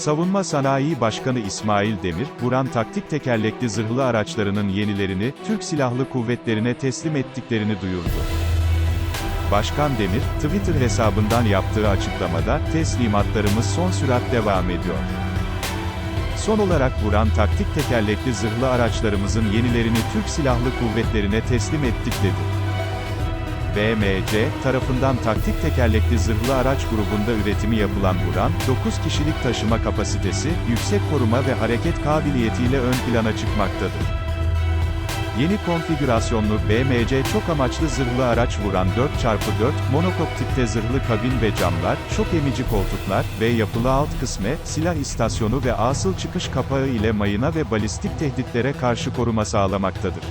Savunma Sanayi Başkanı İsmail Demir, Buran taktik tekerlekli zırhlı araçlarının yenilerini, Türk Silahlı Kuvvetlerine teslim ettiklerini duyurdu. Başkan Demir, Twitter hesabından yaptığı açıklamada, teslimatlarımız son sürat devam ediyor. Son olarak Buran taktik tekerlekli zırhlı araçlarımızın yenilerini Türk Silahlı Kuvvetlerine teslim ettik dedi. BMC, tarafından taktik tekerlekli zırhlı araç grubunda üretimi yapılan Buran, 9 kişilik taşıma kapasitesi, yüksek koruma ve hareket kabiliyetiyle ön plana çıkmaktadır. Yeni konfigürasyonlu BMC çok amaçlı zırhlı araç vuran 4x4, monokok tipte zırhlı kabin ve camlar, şok emici koltuklar ve yapılı alt kısme, silah istasyonu ve asıl çıkış kapağı ile mayına ve balistik tehditlere karşı koruma sağlamaktadır.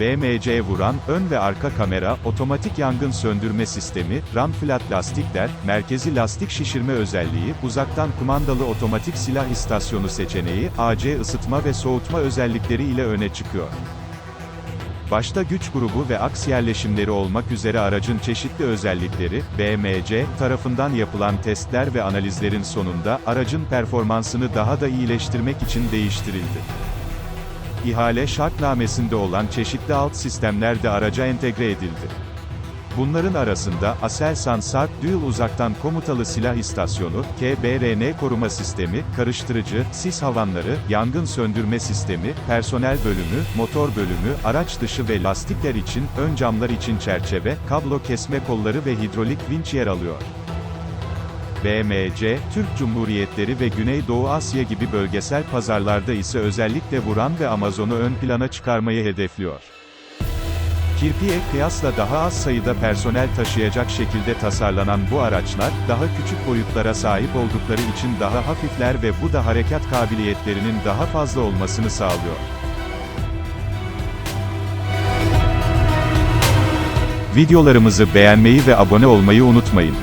BMC vuran, ön ve arka kamera, otomatik yangın söndürme sistemi, ram flat lastikler, merkezi lastik şişirme özelliği, uzaktan kumandalı otomatik silah istasyonu seçeneği, AC ısıtma ve soğutma özellikleri ile öne çıkıyor. Başta güç grubu ve aks yerleşimleri olmak üzere aracın çeşitli özellikleri, BMC tarafından yapılan testler ve analizlerin sonunda, aracın performansını daha da iyileştirmek için değiştirildi. İhale şartnamesinde olan çeşitli alt sistemler de araca entegre edildi. Bunların arasında, Aselsan Sarp Dual uzaktan komutalı silah istasyonu, KBRN koruma sistemi, karıştırıcı, sis havanları, yangın söndürme sistemi, personel bölümü, motor bölümü, araç dışı ve lastikler için, ön camlar için çerçeve, kablo kesme kolları ve hidrolik vinç yer alıyor. BMC, Türk Cumhuriyetleri ve Güneydoğu Asya gibi bölgesel pazarlarda ise özellikle Vuran ve Amazon'u ön plana çıkarmayı hedefliyor. Kirpi'ye kıyasla daha az sayıda personel taşıyacak şekilde tasarlanan bu araçlar, daha küçük boyutlara sahip oldukları için daha hafifler ve bu da harekat kabiliyetlerinin daha fazla olmasını sağlıyor. Videolarımızı beğenmeyi ve abone olmayı unutmayın.